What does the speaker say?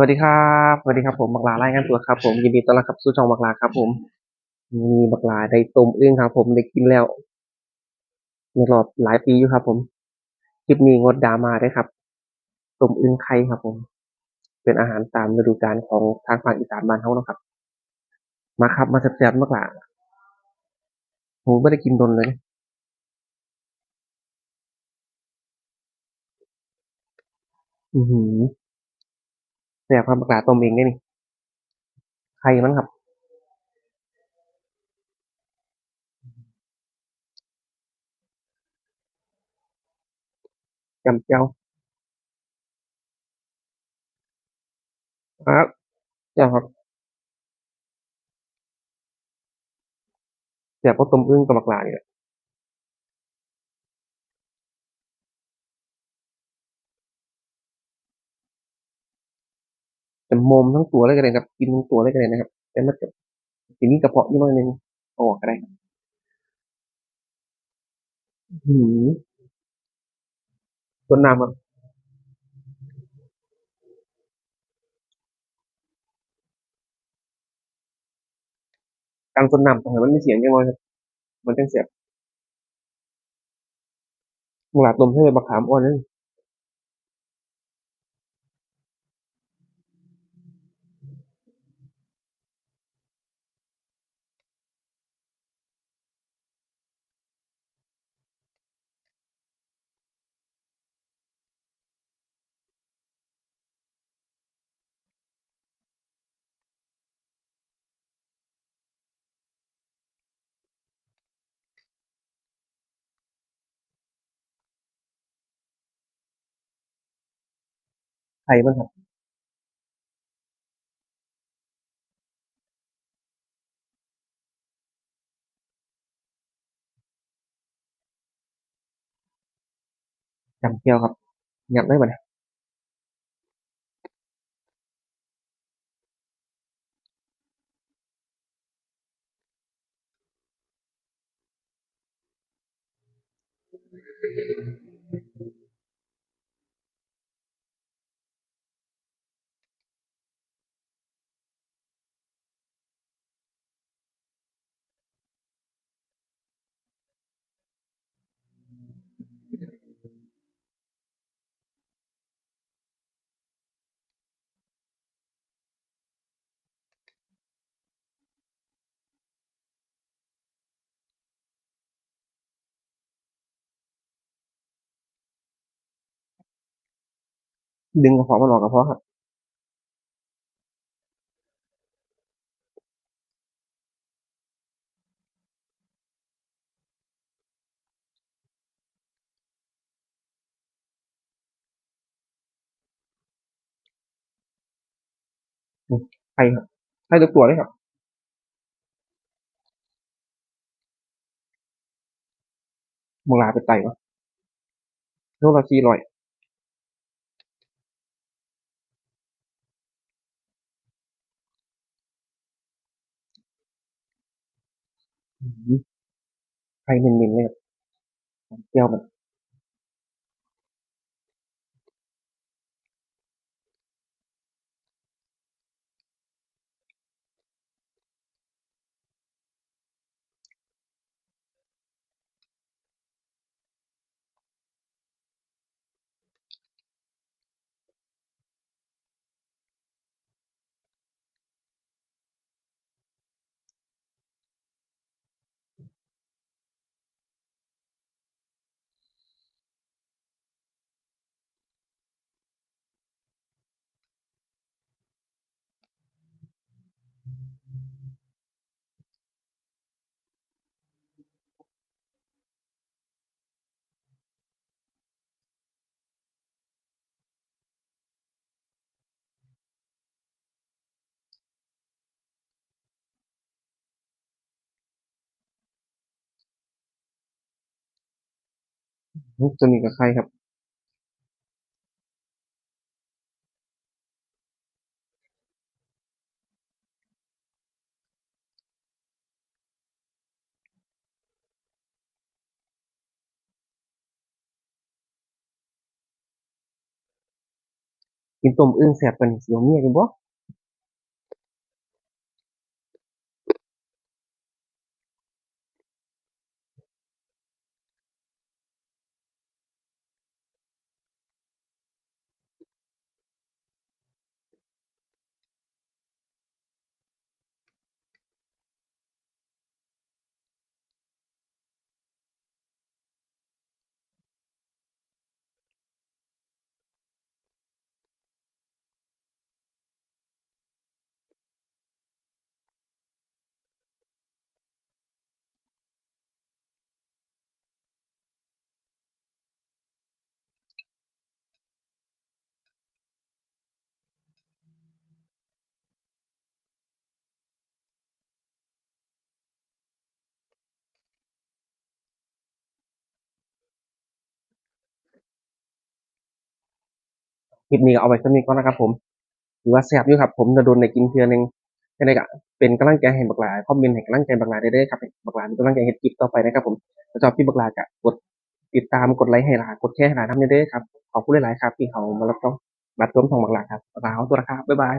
วัสดีครับสวัสดีครับผมบักลารายงานตัวครับผมยินดีต้อนรับเข้าสู่ช่องบักลาครับ ผม มีบักลาได้ต้มอึ่งครับ ผมได้กินแล้วในรอบหลายปีอยู่ครับ ผมคลิปนี้งดดราม่าได้วยครับต้มอึ่งไข่ครับ ผม เป็นอาหารตามฤดูกาลของทางภาคอีสานบ้านเฮานะครับ มาครับ มาแซ่บๆบักลาผมไม่ได้กินโดนเลยอือหือ แซ่บครับบักลาต้มเองได้นี่ไข่มันครับ จำเจ้าครับจ้าครับแซ่บพราะต้มอึ่งกับบักลานี่แหละ จะมมทั้งตัวเลยก็ได้ครับ กินทั้งตัวเลยก็ได้นะครับ แต่มันจะทีนี้กระเพาะนิดหน่อยนึงออกก็ได้ครับหือต้นน้ำครับกางต้นน้ำตรงไหนมันไมีเสียงจังเลยครับ มันจังเสียบหลาดลมให้เลยบักขามอ่อนนั่น ไข่มันครับจำเจี ดึงกระเพาะมันออกกระเพาะครับอืมไข่ครับไข่ทุกตัวเลยครับมึงลาไปไต่วะโลละสี่ร้อยอื้อหือ ไข่เน้นๆเลยครับจำเจียวแบบ อื้อตัวนี้กับไข่ครับ กินต้มอึ่งแซ่บกว่านี้สิเอาเมียอยู่บ่ คลิปนี้ก็เอาไว้สำนี้ก่อนนะครับผมถือว่าแซ่บอยู่ครับ ผมจะโดนในกินเทื่อหนึงยังไงก็เป็นกำลังใจให้บักหลาคอมเมนต์ให้กำลังใจบักหลาได้เด้ครับให้บักหลามีกำลังใจเห็ดคลิปต่อไปนะครับผมถ้าชอบที่บักหลาก็กดติดตามกดไลค์ให้หลากดแชร์ให้หลาทำได้อครับขอบคุณหลายๆครับที่เขามารับชมรับชมของบักหลาครับบักหลาเอาตัวละครับบ๊ายบาย